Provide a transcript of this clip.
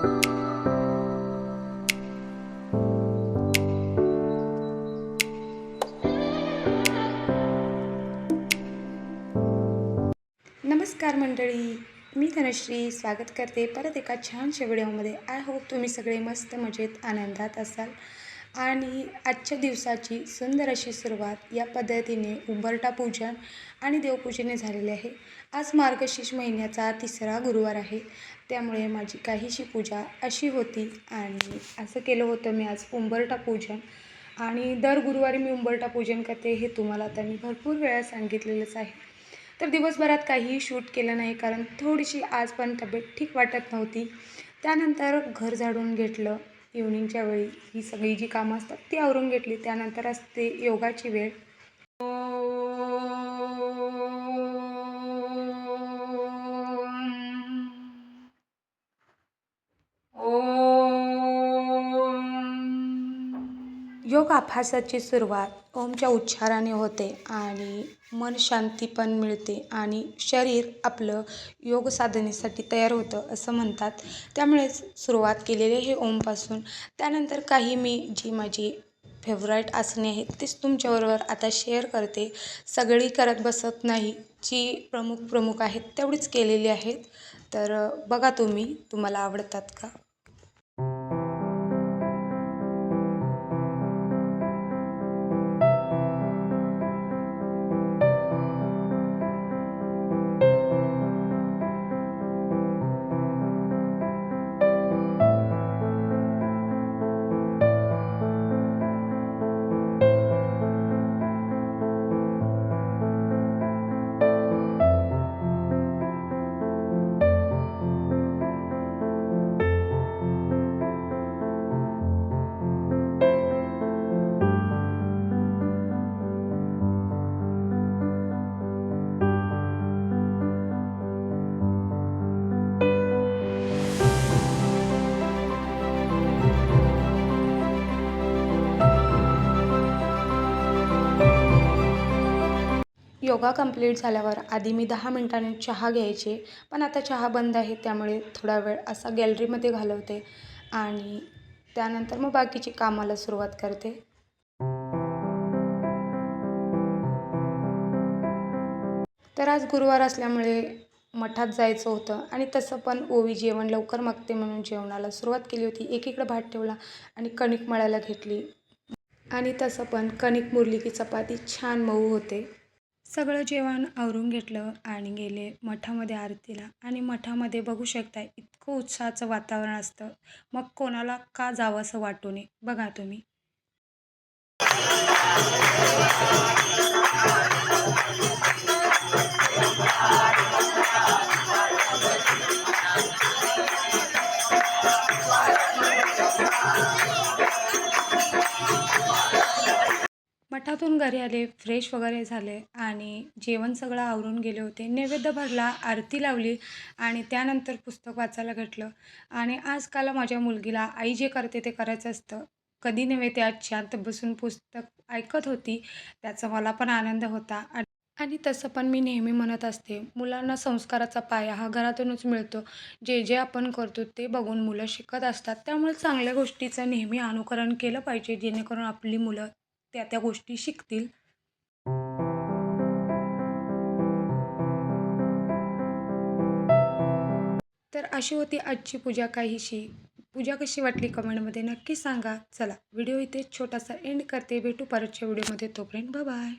नमस्कार मंडळी मी धनश्री स्वागत करते परत एका छानशा व्हिडिओमध्ये आय होप तुम्ही सगळे मस्त मजेत आनंदात असाल. आणि आजच्या दिवसाची सुंदर अशी सुरुवात या पद्धतीने उंबरटा पूजन आणि देवपूजेने झालेली आहे. आज मार्गशीर्ष महिन्याचा तिसरा गुरुवार आहे. त्यामुळे माझी काहीशी पूजा अशी होती आणि असं केलं होतं मी आज उंबरटा पूजन. आणि दर गुरुवारी मी उंबरटा पूजन करते हे तुम्हाला आता मी भरपूर वेळा सांगितलेलंच आहे. तर दिवसभरात काहीही शूट केलं नाही कारण थोडीशी आज पण तब्येत ठीक वाटत नव्हती. त्यानंतर घर झाडून घेतलं. इव्हनिंगच्या वेळी ही सगळी जी कामं असतात ती आवरून घेतली. त्यानंतर असते योगाची वेळ योग अभ्यासाची सुरुवात ओमच्या उच्चाराने होते आणि मन शांती पण मिळते आणि शरीर आपलं योग साधनेसाठी तयार होतं असं म्हणतात. त्यामुळेच सुरुवात केलेली आहे ओमपासून. त्यानंतर काही मी जी माझी फेवराईट आसने आहेत तीच तुमच्याबरोबर आता शेअर करते. सगळी करत बसत नाही जी प्रमुख प्रमुख आहेत तेवढीच केलेली आहेत. तर बघा तुम्ही तुम्हाला आवडतात का? योगा कंप्लीट झाल्यावर आधी मी दहा मिनटाने चहा घ्यायचे पण आता चहा बंद आहे त्यामुळे थोडा वेळ असा गॅलरीमध्ये घालवते आणि त्यानंतर मग बाकीची कामाला सुरुवात करते. तर आज गुरुवार असल्यामुळे मठात जायचं होतं आणि तसं पण ओवी जेवण लवकर मागते म्हणून जेवणाला सुरुवात केली होती. एकीकडे भात ठेवला आणि कणिक मळायला घेतली. आणि तसं पण कणिक मुरली की चपाती छान मऊ होते. सगळं जेवण आवरून घेतलं आणि गेले मठामध्ये आरतीला. आणि मठामध्ये बघू शकता इतकं उत्साहाचं वातावरण असतं. मग कोणाला का जावं असं वाटू नये? बघा तुम्ही. मठातून घरी आले फ्रेश वगैरे झाले आणि जेवण सगळं आवरून गेले होते. नैवेद्य भरला आरती लावली आणि त्यानंतर पुस्तक वाचायला घेतलं आणि आजकाल माझ्या मुलगीला आई जे करते ते करायचं असतं. कधी नव्हे ते आज शांत बसून पुस्तक ऐकत होती त्याचा मला पण आनंद होता. आणि आणि तसं पण मी नेहमी म्हणत असते मुलांना संस्काराचा पाया हा घरातूनच मिळतो. जे जे आपण करतो ते बघून मुलं शिकत असतात. त्यामुळे चांगल्या गोष्टीचं नेहमी अनुकरण केलं पाहिजे जेणेकरून आपली मुलं त्या त्या गोष्टी शिकतील. तर अशी होती आजची पूजा काहीशी. पूजा कशी वाटली कमेंटमध्ये नक्की सांगा. चला व्हिडिओ इथे छोटासा एंड करते. भेटू परतच्या व्हिडिओमध्ये. तोपर्यंत बाय